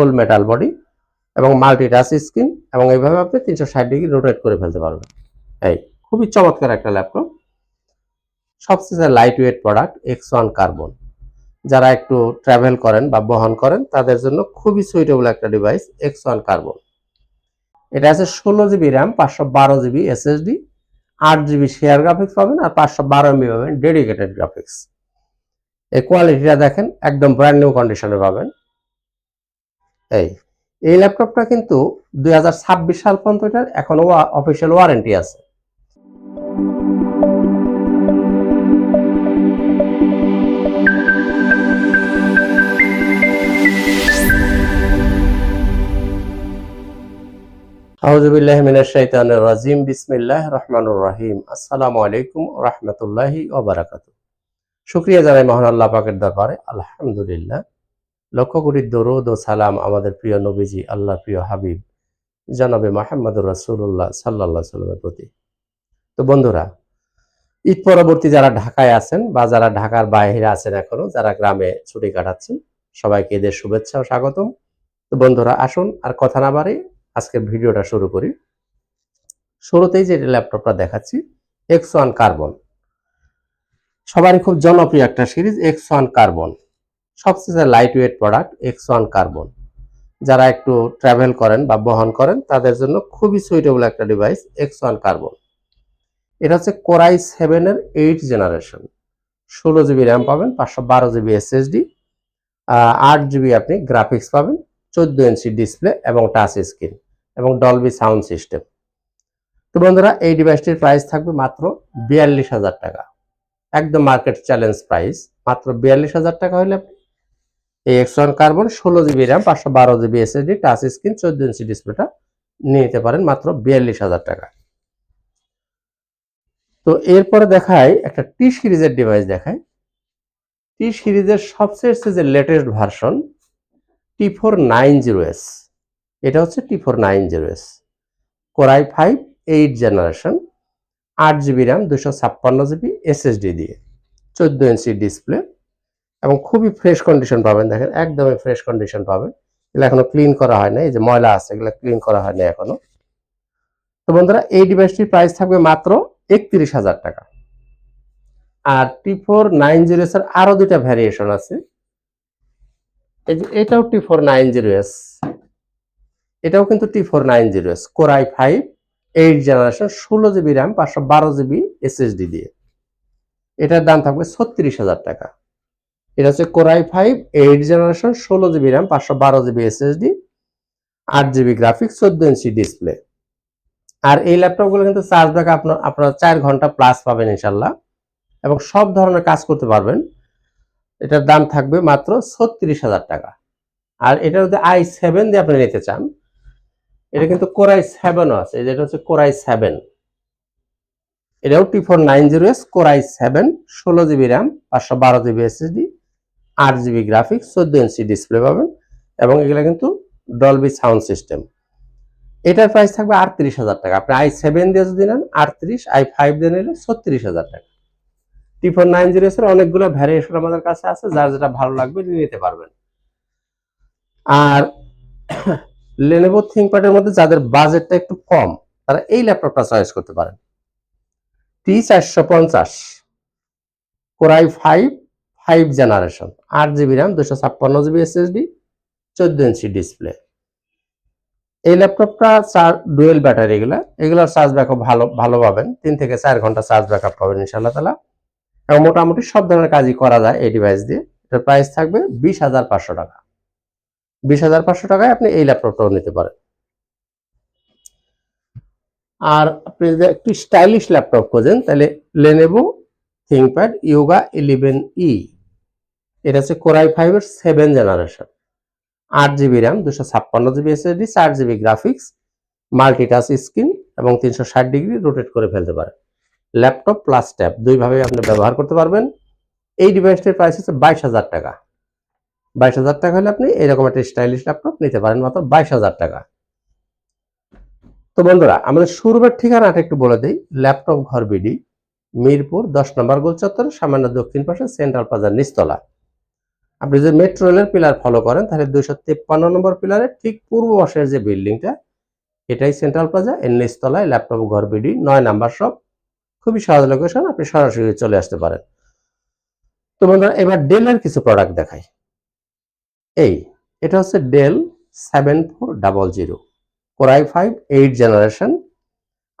ফুল metal body এবং multi touch screen এবং এইভাবে আপনি তিনশো ষাট ডিগ্রি রোটেট করে ফেলতে পারবেন। এই খুবই চমৎকার একটা ল্যাপটপ সবচেয়ে light weight product X one carbon যারা একটু ট্রাভেল করেন বা বহন করেন, তাদের জন্য খুবই সুইটেবল একটা ডিভাইস এক্স ওয়ান কার্বন এটা আছে ষোলো জিবি র্যাম পাঁচশো বারো জিবি এসএসডি আট জিবি শেয়ার গ্রাফিক্স পাবেন আর পাঁচশো বারো এমবি পাবেন ডেডিকেটেড গ্রাফিক্স এই কোয়ালিটিটা দেখেন, একদম ব্র্যান্ড নিউ কন্ডিশনে পাবেন। এই এই ল্যাপটপটা কিন্তু দুই হাজার ছাব্বিশ সাল পর্যন্ত এটার এখনও অফিসিয়াল ওয়ারেন্টি আছে। রাজিম আসসালামু আলাইকুম শুক্রিয়া আল্লাহ আলহামদুলিল্লাহ। লক্ষ কোটি দরুদ ও সালাম আমাদের প্রিয় নবীজি আল্লাহ প্রিয় হাবিব, জনাবে মাহমুদুর রাসূলুল্লাহ সাল্লাল্লাহু সাল্লামের প্রতি। তো বন্ধুরা, ঈদ পরবর্তী যারা ঢাকায় আছেন বা যারা ঢাকার বাইরে আছেন এখনও, যারা গ্রামে ছুটি কাটাচ্ছেন, সবাইকে এদের শুভেচ্ছা ও স্বাগতম। তো বন্ধুরা, আসুন আর কথা না বাড়ি আজকের ভিডিওটা শুরু করি। শুরুতেই যে ল্যাপটপটা দেখাচ্ছি এক্স ওয়ান কার্বন। সবারই খুব জনপ্রিয় একটা সিরিজ এক্স ওয়ান কার্বন। সবচেয়ে light weight product X one carbon যারা একটু ট্রাভেল করেন বা বহন করেন, তাদের জন্য খুবই সুইটেবল একটা ডিভাইস এক্স ওয়ান কার্বন এটা হচ্ছে কোরাই সেভেনের এইট জেনারেশন ষোলো জিবি র্যাম পাবেন, পাঁচশো বারো জিবি এসএসডি আট জিবি আপনি গ্রাফিক্স পাবেন, চোদ্দ ইঞ্চি ডিসপ্লে এবং টাচ স্ক্রিন এবং ডলবি সাউন্ড সিস্টেম তো বন্ধুরা, এই ডিভাইসটির প্রাইস থাকবে মাত্র বিয়াল্লিশ হাজার টাকা। একদম মার্কেট চ্যালেঞ্জ প্রাইস মাত্র বিয়াল্লিশ হাজার টাকা হলে আপনি এই এক্স ওয়ান কার্বন ষোলো জিবি র্যাম পাঁচশো বারো জিবি এসএসডি টাচ স্ক্রিন চোদ্দ ইঞ্চি ডিসপ্লেটা নিয়ে নিতে পারেন মাত্র বিয়াল্লিশ হাজার টাকা। তো এরপরে দেখায় একটা টি সিরিজের ডিভাইস দেখায় টি সিরিজের সবচেয়ে যে latest version T four nine zero S এটা হচ্ছে T four nine zero S core i five eight generation আট জিবি র্যাম দুশো ছাপ্পান্ন জিবি এসএসডি দিয়ে, চোদ্দ ইঞ্চি ডিসপ্লে এবং খুবই ফ্রেশ কন্ডিশন পাবেন, দেখেন, একদমই ফ্রেশ কন্ডিশন পাবেন। এগুলো এখনও ক্লিন করা হয় না এই যে ময়লা আছে, এগুলো ক্লিন করা হয় না এখনও। তো বন্ধুরা, এই ডিভাইসটির প্রাইস থাকবে মাত্র একত্রিশ হাজার টাকা। আর T four nine zero S এর আরও দুটা ভ্যারিয়েশন আছে। এই যে এটাও T four nine zero S এটাও কিন্তু T four nine zero S core i five eight generation ষোলো জিবি র্যাম পাঁচশো বারো জিবি এসএসডি দিয়ে। এটার দাম থাকবে ছত্রিশ হাজার টাকা। এটা হচ্ছে core i five eight generation ষোলো জিবি র্যাম পাঁচশো বারো জিবি এসএসডি আট জিবি গ্রাফিক্স চোদ্দ ইঞ্চি ডিসপ্লে আর এই ল্যাপটপগুলো কিন্তু চার্জ ব্যাক আপনার, আপনারা চার ঘণ্টা প্লাস পাবেন ইনশাল্লাহ এবং সব ধরনের কাজ করতে পারবেন। এটার দাম থাকবে মাত্র ছত্রিশ হাজার টাকা। আর এটা যদি আই সেভেন দিয়ে আপনি নিতে চান, এটা কিন্তু কোরাই সেভেনও আছে। যেটা হচ্ছে কোরাই সেভেন এটাও T four nine zero S core i seven ষোলো জিবি র্যাম পাঁচশো বারো জিবি এসএসডি আট জিবি গ্রাফিক্স চোদ্দ ইঞ্চি ডিসপ্লে পাবেন এবং এগুলো কিন্তু ডলবি সাউন্ড সিস্টেম এটার প্রাইস থাকবে আটত্রিশ হাজার টাকা। আপনি আই সেভেন দিয়ে যদি নেন, আটত্রিশ আই ফাইভ দিয়ে নিলে ছত্রিশ হাজার টাকা। টি ফোর নাইন জিরো এর অনেকগুলো ভ্যারিয়েশন আমাদের কাছে আছে, যার যেটা ভালো লাগবে নিতে পারবেন। আর লেনেভো থিঙ্কপ্যাডের মধ্যে যাদের বাজেটটা একটু কম, তারা এই ল্যাপটপটা চয়েস করতে পারেন। টি চারশো পঞ্চাশ core i five five generation, আট জিবি র্যাম, দুশো ছাপ্পান্ন জিবি এসএসডি, চোদ্দ ইঞ্চি ডিসপ্লে। এই ল্যাপটপটা চার, ডুয়েল ব্যাটারি এগুলা, এগুলোর চার্জ ব্যাকআপ ভালো ভালো পাবেন। তিন থেকে চার ঘণ্টা চার্জ ব্যাকআপ পাবেন ইনশাল্লাহ তালা এবং মোটামুটি সব ধরনের কাজই করা যায় এই ডিভাইস দিয়ে। এটার প্রাইস থাকবে বিশ হাজার পাঁচশো টাকা। বিশ হাজার পাঁচশো টাকায় আপনি এই ল্যাপটপটাও নিতে পারেন। আর আপনি যদি একটু স্টাইলিশ ল্যাপটপ খোঁজেন, তাহলে Lenovo ThinkPad Yoga eleven E এটা হচ্ছে কোরাই ফাইভের সেভেন জেনারেশন আট জিবি র্যাম দুশো ছাপ্পান্ন জিবি এসএসডি চার জিবি গ্রাফিক্স মাল্টিটাচ স্ক্রিন এবং তিনশো ষাট ডিগ্রি রোটেট করে ফেলতে পারে। ল্যাপটপ প্লাস ট্যাব দুইভাবে আপনি ব্যবহার করতে পারবেন। এই ডিভাইসটির প্রাইস হচ্ছে বাইশ হাজার টাকা। বাইশ হাজার টাকা হলে আপনি এরকম একটা স্টাইলিশ ল্যাপটপ নিতে পারেন মাত্র বাইশ হাজার টাকা। তো বন্ধুরা, আমাদের শুরুবের ঠিকানাটা একটু বলে দিই। ল্যাপটপ ঘর বিডি, মিরপুর, দশ নম্বর গোল চত্বর সামান্য দক্ষিণ পাশে সেন্ট্রাল প্লাজার নিচতলা। আপনি যদি মেট্রো রেলের পিলার ফলো করেন, তাহলে দুইশো তেপ্পান্ন নম্বর পিলারের ঠিক পূর্ব পাশের যে বিল্ডিংটা এটাই সেন্ট্রাল প্লাজা এর নিচতলায় ল্যাপটপ ঘর বিডি নয় নাম্বার শপ খুবই সহজ লোকেশন আপনি সরাসরি চলে আসতে পারেন। তো বন্ধুরা, এবার ডেলের কিছু প্রোডাক্ট দেখাই। এই, এটা হচ্ছে Dell seven four double zero core i five eight generation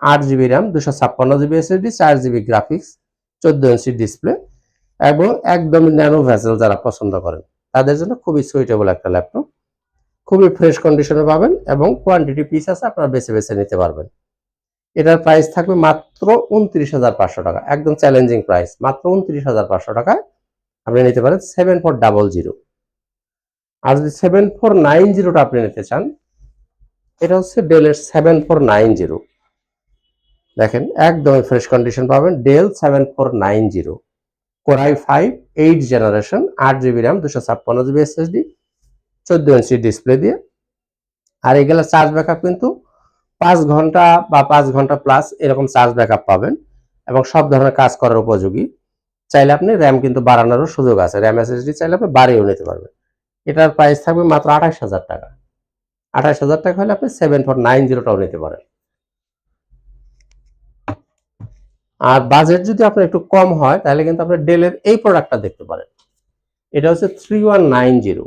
আট জিবি র্যাম দুশো ছাপ্পান্ন জিবি এসএসডি চার জিবি গ্রাফিক্স চোদ্দ ইঞ্চি ডিসপ্লে এবং একদম ন্যানো ভেসেল যারা পছন্দ করেন, তাদের জন্য খুবই সুইটেবল একটা ল্যাপটপ খুবই ফ্রেশ কন্ডিশনে পাবেন এবং কোয়ান্টিটি পিস আছে, আপনারা বেছে বেছে নিতে পারবেন। এটার প্রাইস থাকবে মাত্র উনত্রিশ হাজার পাঁচশো টাকা। একদম চ্যালেঞ্জিং প্রাইস মাত্র উনত্রিশ হাজার পাঁচশো টাকায় আপনি নিতে পারেন সেভেন ফোর ডাবল জিরো আর যদি সেভেন ফোর নাইন জিরোটা আপনি নিতে চান, এটা হচ্ছে ডেলের সেভেন ফোর নাইন জিরো দেখেন, একদমই ফ্রেশ কন্ডিশন পাবেন Dell seven four nine zero core i five eight generation আট জিবি র্যাম দুশো ছাপ্পান্ন জিবি এসএসডি চোদ্দ ইঞ্চি ডিসপ্লে দিয়ে। আর এগুলো চার্জ ব্যাকআপ কিন্তু পাঁচ ঘণ্টা বা পাঁচ ঘণ্টা প্লাস এরকম চার্জ ব্যাকআপ পাবেন এবং সব ধরনের কাজ করার উপযোগী। চাইলে আপনি র্যাম কিন্তু বাড়ানোরও সুযোগ আছে। র্যাম এসএসডি চাইলে আপনি বাড়িয়েও নিতে পারবেন। এটার প্রাইস থাকবে মাত্র আঠাশ হাজার টাকা। আঠাশ হাজার টাকা হলে আপনি সেভেন ফোর নাইন জিরোটাও নিতে পারেন। আর বাজেট যদি আপনার একটু কম হয়, তাহলে কিন্তু আপনি ডেলের এই প্রোডাক্টটা দেখতে পারেন। এটা হচ্ছে থ্রি ওয়ান নাইন জিরো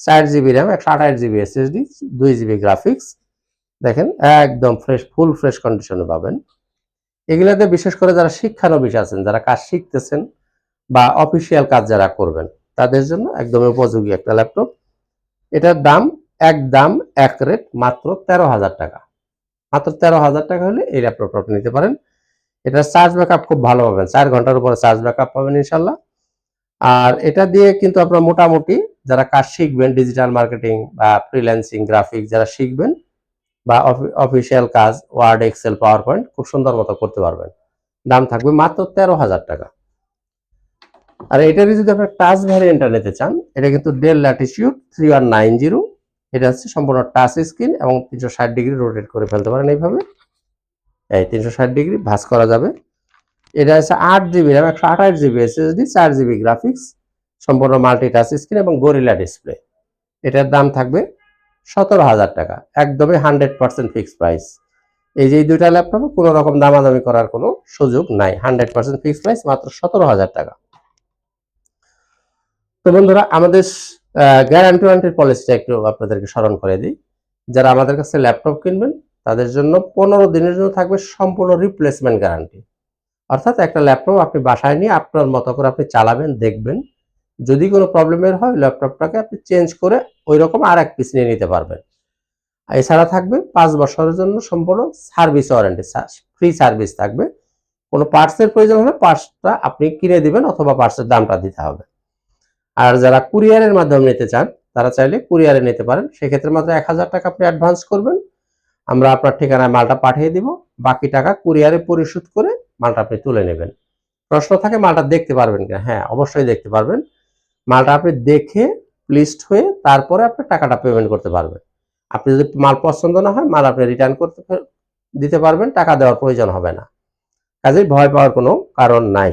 চার জিবি র্যাম একশো আঠাশ জিবি এসএসডি দুই জিবি গ্রাফিক্স দেখেন, একদম ফ্রেশ ফুল ফ্রেশ কন্ডিশনে পাবেন। এগুলাতে বিশেষ করে যারা শিক্ষানবিশ আছেন, যারা কাজ শিখতেছেন বা অফিসিয়াল কাজ যারা করবেন, তাদের জন্য একদম উপযোগী একটা ল্যাপটপ এটার দাম এক দাম এক রেট মাত্র তেরো হাজার টাকা। মাত্র তেরো হাজার টাকা হলে এই ল্যাপটপটা আপনি নিতে পারেন। এটার চার্জ ব্যাকআপ খুব ভালো পাবেন চার ঘণ্টার উপরে চার্জ ব্যাকআপ পাবেন ইনশাল্লাহ। আর এটা দিয়ে কিন্তু আপনার মোটামুটি যারা কাজ শিখবেন ডিজিটাল মার্কেটিং বা ফ্রিল্যান্সিং গ্রাফিক যারা শিখবেন বা অফিসিয়াল কাজ ওয়ার্ড এক্সেল পাওয়ার পয়েন্ট খুব সুন্দর মতো করতে পারবেন। দাম থাকবে মাত্র তেরো হাজার টাকা। আর এটারই যদি আপনার টাচ ভ্যারিয়েন্টটা নিতে চান, এটা কিন্তু Dell Latitude three one nine zero এটা হচ্ছে সম্পূর্ণ টাচ স্ক্রিন এবং তিনশো ষাট ডিগ্রি রোটেট করে ফেলতে পারেন এইভাবে। এই তিনশো ষাট ডিগ্রি ভাঁজ করা যাবে। এটা হচ্ছে আট জিবি র্যাম, একশো আঠাশ জিবি এসএসডি, চার জিবি গ্রাফিক্স, সম্পূর্ণ মাল্টি টাচ স্ক্রিন এবং গরিলা ডিসপ্লে এটার দাম থাকবে সতেরো হাজার টাকা, একদমই হান্ড্রেড পার্সেন্ট ফিক্সড প্রাইস এই যে দুইটা ল্যাপটপে কোনো রকম দামাদামি করার কোনো সুযোগ নাই হান্ড্রেড পার্সেন্ট ফিক্সড প্রাইস মাত্র সতেরো হাজার টাকা। তো বন্ধুরা, আমাদের গ্যারান্টি ওয়ারেন্টির পলিসিটা একটু আপনাদেরকে স্মরণ করে দিই। যারা আমাদের কাছে ল্যাপটপ কিনবেন তাদের জন্য পনেরো দিনের জন্য থাকবে সম্পূর্ণ রিপ্লেসমেন্ট গ্যারান্টি অর্থাৎ একটা ল্যাপটপ আপনি বাসায় নিয়ে আপনার মতো করে আপনি চালাবেন, দেখবেন। যদি কোনো প্রবলেমের হয় ল্যাপটপটাকে আপনি চেঞ্জ করে ওই রকম আর এক পিস নিয়ে নিতে পারবেন। এছাড়া থাকবে পাঁচ বছরের জন্য সম্পূর্ণ সার্ভিস ওয়ারেন্টি ফ্রি সার্ভিস থাকবে। কোনো পার্টসের প্রয়োজন হলে পার্টসটা আপনি কিনে দিবেন অথবা পার্টসের দামটা দিতে হবে। আর যারা কুরিয়ারের মাধ্যমে নিতে চান, তারা চাইলে কুরিয়ারে নিতে পারেন। সেক্ষেত্রে মাত্র এক হাজার টাকা আপনি অ্যাডভান্স করবেন। আমরা আপনার ঠিকানায় মালটা পাঠিয়ে দিব, বাকি টাকা কুরিয়ারে পরিশোধ করে মালটা আপনি তুলে নেবেন। প্রশ্ন থাকে, মালটা দেখতে পারবেন কিনা? হ্যাঁ অবশ্যই দেখতে পারবেন। মালটা আপনি দেখে প্লিস্ট হয়ে তারপরে আপনি টাকাটা পেমেন্ট করতে পারবেন। আপনি যদি মাল পছন্দ না হয়, মাল আপনি রিটার্ন করতে দিতে পারবেন, টাকা দেওয়ার প্রয়োজন হবে না। কাজেই ভয় পাওয়ার কোনো কারণ নাই।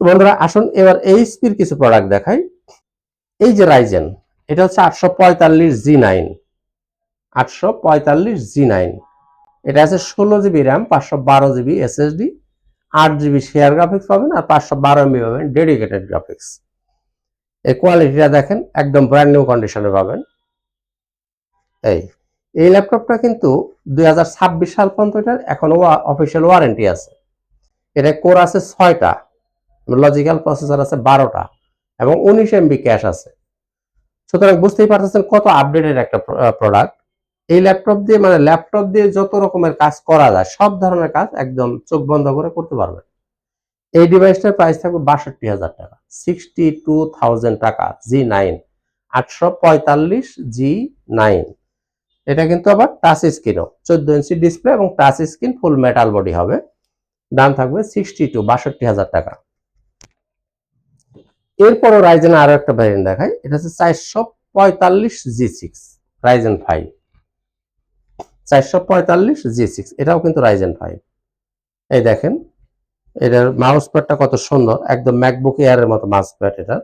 বন্ধুরা, আসুন এবার এইচপির কিছু প্রোডাক্ট দেখাই। এই যে রাইজেন এটা হচ্ছে আটশো পঁয়তাল্লিশ জি নাইন আটশো পঁয়তাল্লিশ জি নাইন। এটা আছে ষোলো জিবি র্যাম, পাঁচশো বারো জিবি এসএসডি, আট জিবি শেয়ার গ্রাফিক্স পাবেন আর পাঁচশো বারো এমবি পাবেন ডেডিকেটেড গ্রাফিক্স এর কোয়ালিটিটা দেখেন, একদম ব্র্যান্ড নিউ কন্ডিশনে পাবেন। এই এই ল্যাপটপটা কিন্তু দুই হাজার ছাব্বিশ সাল পর্যন্ত এটার এখনও অফিসিয়াল ওয়ারেন্টি আছে। এটা কোর আছে ছয়টা লজিক্যাল প্রসেসর আছে বারোটা এবং উনিশ এমবি ক্যাশ আছে। সুতরাং বুঝতেই পারতেছেন কত আপডেটেড একটা প্রোডাক্ট এই ল্যাপটপ দিয়ে মানে ল্যাপটপ দিয়ে যত রকমের কাজ করা যায়, সব ধরনের কাজ একদম চোখ বন্ধ করে করতে পারবেন। এই ডিভাইসটার প্রাইস থাকবে বাষট্টি হাজার টাকা সিক্সটি টু থাউজেন্ড টাকা জি নাইন আটশো পঁয়তাল্লিশ জি নাইন এটা কিন্তু আবার টাচ স্ক্রিনও চোদ্দ ইঞ্চি ডিসপ্লে এবং touch screen full metal body হবে। দাম থাকবে সিক্সটি টু বাষট্টি হাজার টাকা। এরপরও রাইজেন আরও একটা ভ্যারিয়েন্ট দেখায় এটা হচ্ছে চারশো পঁয়তাল্লিশ জি সিক্স রাইজেন ফাইভ চারশো পঁয়তাল্লিশ জি সিক্স, এটাও কিন্তু রাইজেন ফাইভ এই দেখেন, এটার মাউস প্যাডটা কত সুন্দর, একদম ম্যাকবুক এয়ারের মতো মাউস প্যাড এটা।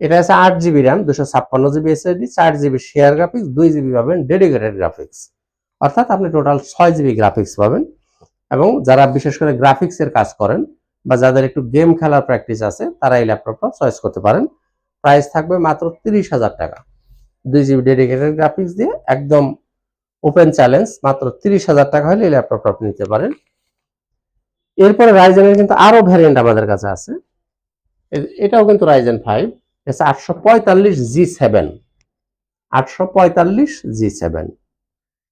এটা আছে আট জিবি র্যাম দুশো ছাপ্পান্ন জিবি এসএসডি চার জিবি শেয়ার গ্রাফিক্স দুই জিবি পাবেন ডেডিকেটেড গ্রাফিক্স অর্থাৎ আপনি টোটাল ছয় জিবি গ্রাফিক্স পাবেন। এবং যারা বিশেষ করে গ্রাফিক্সের কাজ করেন, বা যাদের একটু গেম খেলার প্র্যাকটিস আছে, তারা এই ল্যাপটপটা চয়েস করতে পারেন। প্রাইস থাকবে মাত্র তিরিশ হাজার টাকা। দুই জিবি ডেডিকেটেড গ্রাফিক্স দিয়ে একদম ওপেন চ্যালেঞ্জ মাত্র তিরিশ হাজার টাকা হলে এই ল্যাপটপটা আপনি নিতে পারেন। এরপরে রাইজেনের কিন্তু আরও ভ্যারিয়েন্ট আমাদের কাছে আছে। এটাও কিন্তু রাইজেন ফাইভ এটা আটশো পঁয়তাল্লিশ জি সেভেন আটশো পঁয়তাল্লিশ জি সেভেন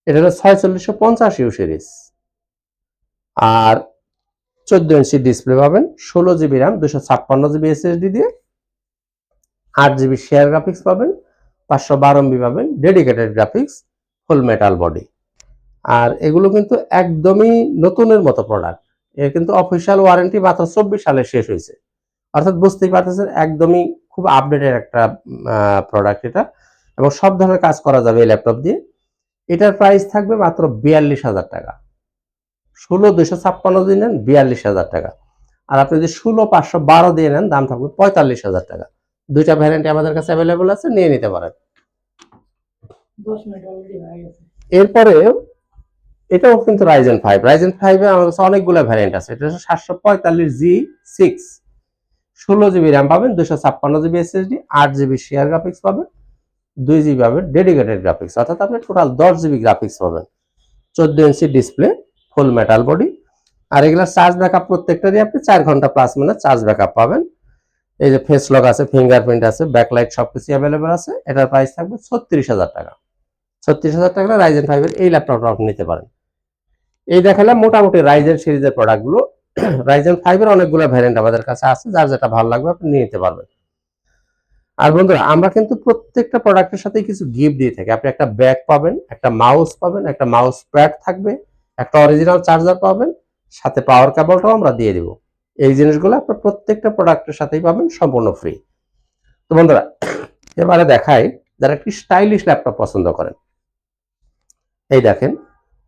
এটা হলো ছয়চল্লিশশো পঞ্চাশ ইউ সিরিজ আর চোদ্দ ইঞ্চি ডিসপ্লে পাবেন, ষোলো জিবি র্যাম দুশো ছাপ্পান্ন জিবি এসএসডি দিয়ে। আট জিবি শেয়ার গ্রাফিক্স পাবেন, পাঁচশো বারো এমবি পাবেন dedicated graphics full metal body আর এগুলো কিন্তু একদমই নতুনের মতো প্রোডাক্টের কিন্তু অফিসিয়াল ওয়ারেন্টি মাত্র চব্বিশ সালে শেষ হয়েছে। অর্থাৎ বুঝতেই পারতেছেন, একদমই খুব আপডেটেড একটা প্রোডাক্ট এটা। এবং সব ধরনের কাজ করা যাবে এই ল্যাপটপ দিয়ে। এটার প্রাইস থাকবে মাত্র বিয়াল্লিশ হাজার টাকা। ষোলো দুশো ছাপ্পান্ন দিয়ে নেন, বিয়াল্লিশ হাজার টাকা। আর আপনি যদি ষোলো পাঁচশো বারো দিয়ে নেন, দাম থাকবে পঁয়তাল্লিশ হাজার টাকা। দুইটা ভ্যারিয়েন্ট আমাদের কাছে অ্যাভেলেবল আছে, নিয়ে নিতে পারেন দশ মিনিট অলরেডি হয়ে গেছে এরপরে এটাও কিন্তু রাইজেন ফাইভ রাইজেন ফাইভে আমার কাছে অনেকগুলো ভ্যারিয়েন্ট আছে। এটা হচ্ছে সাতশো পঁয়তাল্লিশ জি সিক্স ষোলো জিবি র্যাম পাবেন দুশো ছাপ্পান্ন জিবি এসএসডি আট জিবি শেয়ার গ্রাফিক্স পাবেন, দুই জিবি পাবেন ডেডিকেটেড গ্রাফিক্স অর্থাৎ আপনি টোটাল দশ জিবি গ্রাফিক্স পাবেন। চোদ্দ ইঞ্চি ডিসপ্লে ফুল মেটাল বডি আর এগুলো চার্জ ব্যাকআপ প্রত্যেকটারই আপনি চার ঘণ্টা প্লাস মানে চার্জ ব্যাকআপ পাবেন। এই যে ফেস লক আছে ফিঙ্গারপ্রিন্ট আছে ব্যাকলাইট সব সবকিছু অ্যাভেলেবেল আছে। এটার প্রাইস থাকবে ছত্রিশ হাজার টাকা। ছত্রিশ হাজার টাকা রাইজেন ফাইভের এই ল্যাপটপটা আপনি নিতে পারেন। এই দেখালাম মোটামুটি রাইজেন সিরিজের প্রোডাক্টগুলো রাইজেন ফাইভের অনেকগুলো ভ্যারিয়েন্ট আমাদের কাছে আছে, যার যেটা ভালো লাগবে আপনি নিতে পারবেন। আর বন্ধুরা, আমরা কিন্তু প্রত্যেকটা প্রোডাক্টের সাথে কিছু গিফট দিয়ে থাকি। আপনি একটা ব্যাগ পাবেন, একটা মাউস পাবেন, একটা মাউস প্যাড থাকবে, একটা অরিজিনাল চার্জার পাবেন, সাথে পাওয়ার কেবলটাও আমরা দিয়ে দিব। এই জিনিসগুলো আপনার প্রত্যেকটা প্রোডাক্টের সাথেই পাবেন, সম্পূর্ণ ফ্রি তো বন্ধুরা, এবারে দেখাই যারা একটি স্টাইলিশ ল্যাপটপ পছন্দ করেন। এই দেখেন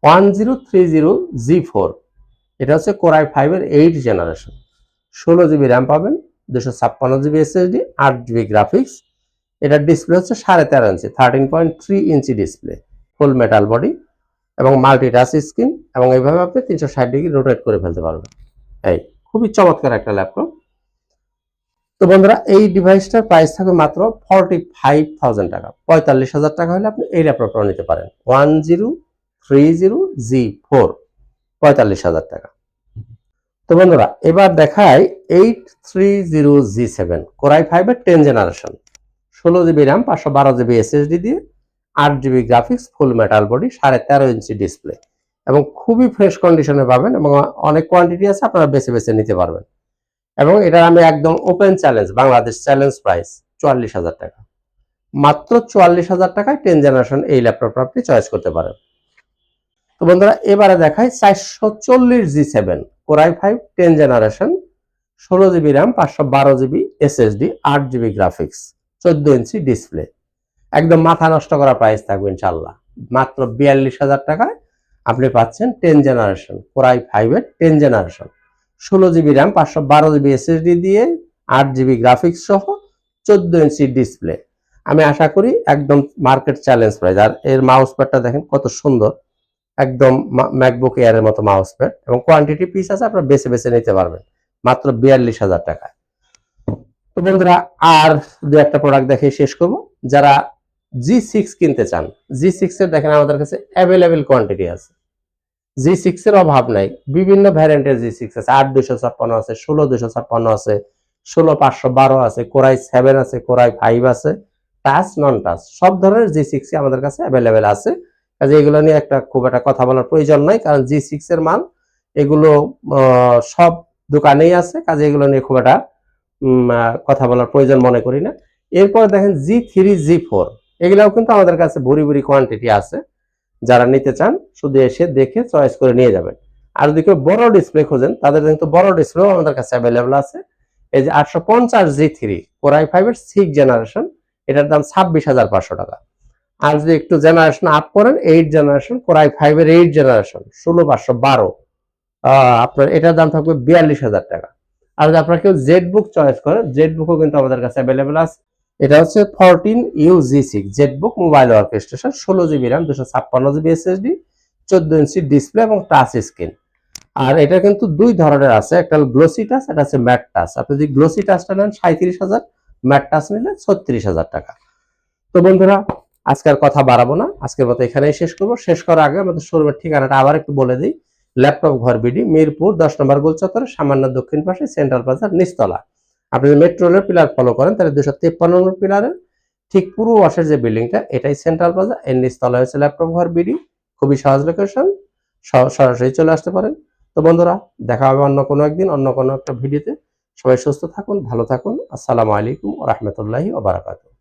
one zero three zero G four এটা হচ্ছে কোরআই ফাইভের এইট জেনারেশন ষোলো জিবি র্যাম পাবেন দুশো ছাপ্পান্ন জিবি এসএসডি আট জিবি গ্রাফিক্স এটার ডিসপ্লে হচ্ছে সাড়ে তেরো ইঞ্চি থার্টিন পয়েন্ট থ্রি ইঞ্চি ডিসপ্লে ফুল মেটাল বডি এবং মাল্টি টাচ স্ক্রিন এবং এইভাবে আপনি তিনশো ষাট ডিগ্রি রোটেট করে ফেলতে পারবেন। এই, খুবই চমৎকার একটা ল্যাপটপ তো বন্ধুরা, এই ডিভাইসটার প্রাইস থাকবে মাত্র ফর্টি ফাইভ থাউজেন্ড টাকা। পঁয়তাল্লিশ হাজার টাকা হলে আপনি এই ল্যাপটপটা নিতে পারেন। One zero three zero G four পঁয়তাল্লিশ হাজার টাকা। তো বন্ধুরা, এবার দেখায় eight three zero G seven Core i ফাইভের টেন জেনারেশন ষোলো জিবি র্যাম পাঁচশো বারো জিবি এসএসডি দিয়ে, আট GB graphics full metal body সাড়ে তেরো ইঞ্চি ডিসপ্লে এবং খুবই ফ্রেশ কন্ডিশনে পাবেন এবং অনেক কোয়ান্টিটি আছে, আপনারা বেছে বেছে নিতে পারবেন। এবং এটা আমি একদম open challenge Bangladesh challenge price চুয়াল্লিশ হাজার টাকা। মাত্র চুয়াল্লিশ হাজার টাকায় টেন জেনারেশন এই ল্যাপটপটা আপনি চয়েস করতে পারেন। তো বন্ধুরা, এবারে দেখাই চারশো চল্লিশ G seven Core i five ten generation ষোলো জিবি র্যাম পাঁচশো বারো জিবি এসএসডি আট জিবি গ্রাফিক্স চোদ্দ ইঞ্চি ডিসপ্লে একদম মাথা নষ্ট করা প্রাইস থাকবে ইনশাল্লাহ মাত্র বিয়াল্লিশ হাজার টাকায় আপনি পাচ্ছেন টেন জেনারেশন কোরাই ফাইভের টেন জেনারেশন ষোলো জিবি র্যাম, পাঁচশো বারো জিবি এসএসডি দিয়ে, আট জিবি গ্রাফিক্স সহ চোদ্দ ইঞ্চি ডিসপ্লে আমি আশা করি একদম মার্কেট চ্যালেঞ্জ প্রাইস আর এর মাউস প্যাডটা দেখেন কত সুন্দর। একদম ম্যাকবুক এয়ারের মতো মাউস প্যাড এবং কোয়ান্টিটি পিস আছে, আপনারা বেছে বেছে নিতে পারবেন। মাত্র বিয়াল্লিশ হাজার টাকায় তো বন্ধুরা, আর দু একটা প্রোডাক্ট দেখে শেষ করব। যারা জি সিক্স কিনতে চান জি সিক্স এর দেখেন আমাদের কাছে অ্যাভেলেবেল কোয়ান্টিটি আছে। জি সিক্স এর অভাব নাই। বিভিন্ন ভ্যারিয়েন্টের জি সিক্স আছে। আট দুশো ছাপ্পান্ন আছে, ষোলো দুশো ছাপ্পান্ন আছে, ষোলো পাঁচশো বারো আছে কোরাই সেভেন আছে কোরাই ফাইভ আছে টাচ নন টাচ সব ধরনের জি সিক্স আমাদের কাছে অ্যাভেলেবেল আছে। কাজে এগুলো নিয়ে একটা খুব একটা কথা বলার প্রয়োজন নাই, কারণ জি সিক্স এর মাল এগুলো সব দোকানেই আছে। কাজে এগুলো নিয়ে খুব একটা কথা বলার প্রয়োজন মনে করি না। এরপর দেখেন জি থ্রি জি ফোর এগুলাও কিন্তু আমাদের কাছে ভরি ভরি কোয়ান্টিটি আছে। যারা নিতে চান, শুধু এসে দেখে চয়েস করে নিয়ে যাবেন। আর যদি কেউ বড় ডিসপ্লে খোঁজেন, তাদের কিন্তু বড় ডিসপ্লেও আমাদের কাছে অ্যাভেলেবল আছে। এই যে আটশো পঞ্চাশ জি থ্রি কোরাই ফাইভের সিক্স জেনারেশন এটার দাম ছাব্বিশ হাজার পাঁচশো টাকা। আর যদি একটু জেনারেশন আপ করেন এইট জেনারেশন কোরাই ফাইভের এইট জেনারেশন ষোলো পাঁচশো বারো। আপনার এটার দাম থাকবে বিয়াল্লিশ হাজার টাকা। আর যদি আপনারা কেউ জেড বুক চয়েস করেন জেড বুকও কিন্তু আমাদের কাছে অ্যাভেলেবেল আছে। এটা হচ্ছে fourteen U G six ZBook mobile workstation ষোলো জিবি র্যাম দুশো ছাপ্পান্ন জিবি এসএসডি চোদ্দ ইঞ্চি ডিসপ্লে এবং টাচ স্ক্রিন আর এটা কিন্তু দুই ধরনের আছে, একটা গ্লোসি টাচ একটা হচ্ছে ম্যাট টাচ আপনি যদি গ্লোসি টাচটা নেন সাঁত্রিশ হাজার ম্যাট টাচ নিলে ছত্রিশ হাজার টাকা। তো বন্ধুরা আজকের কথা বাড়াবো না। আজকের মতো এখানেই শেষ করব। শেষ করার আগে আমাদের শোরুমের ঠিকানাটা আবার একটু বলে দিই। ল্যাপটপ ঘর বিডি, মিরপুর, দশ নম্বর গোল চত্বরে সামান্য দক্ষিণ পাশে, সেন্ট্রাল প্লাজার নিচতলা। আপনি যদি মেট্রো রেলের পিলার ফলো করেন, তাহলে দুশো তেপ্পান্ন নম্বর পিলারের ঠিক পূর্ব পাশের যে বিল্ডিংটা এটাই সেন্ট্রাল প্লাজা এর নিচতলা হয়েছে ল্যাপটপ ঘর বিডি খুবই সহজ লোকেশন সরাসরি চলে আসতে পারেন। তো বন্ধুরা, দেখা হবে অন্য কোনো একদিন, অন্য কোনো একটা ভিডিওতে সবাই সুস্থ থাকুন, ভালো থাকুন। আসসালামু আলাইকুম রহমতুল্লাহি ওবারাকাতু